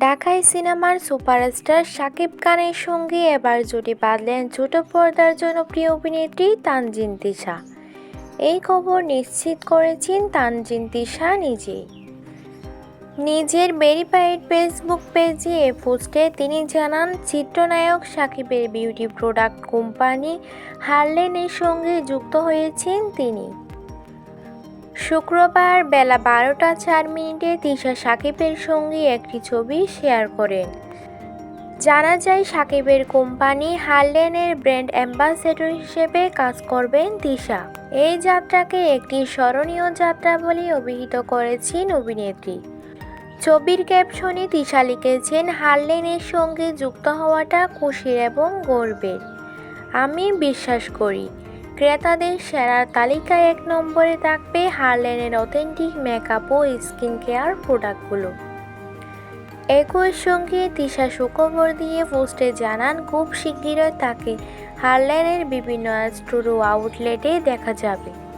ঢাকাই সিনেমার সুপারস্টার শাকিব খানের সঙ্গে এবার জুটি বাঁধলেন ছোট পর্দার জনপ্রিয় অভিনেত্রী তানজিন তিশা। এই খবর নিশ্চিত করেছেন তানজিন তিশা নিজেই। নিজের ভেরিফাইড ফেসবুক পেজে এ পোস্টে তিনি জানান, চিত্রনায়ক সাকিবের বিউটি প্রোডাক্ট কোম্পানি হারলেনের সঙ্গে যুক্ত হয়েছেন তিনি। শুক্রবার বেলা বারোটা চার মিনিটে তিশা সাকিবের সঙ্গে একটি ছবি শেয়ার করেন। জানা যায়, সাকিবের কোম্পানি হারলেনের ব্র্যান্ড অ্যাম্বাসেডর হিসেবে কাজ করবেন তিশা। এই যাত্রাকে একটি স্মরণীয় যাত্রা বলে অভিহিত করেছেন অভিনেত্রী। ছবির ক্যাপশনে তিশা লিখেছেন, হারলেনের সঙ্গে যুক্ত হওয়াটা খুশির এবং গর্বের। আমি বিশ্বাস করি। ক্রেতাদের সেরার তালিকায় এক নম্বরে থাকবে হারলেনের অথেন্টিক মেকআপ ও স্কিন কেয়ার প্রোডাক্টগুলো। একই সঙ্গে তিশা সুখবর দিয়ে পোস্টে জানান, খুব শিগগিরই তাকে হারলেনের বিভিন্ন স্টোর ও আউটলেটে দেখা যাবে।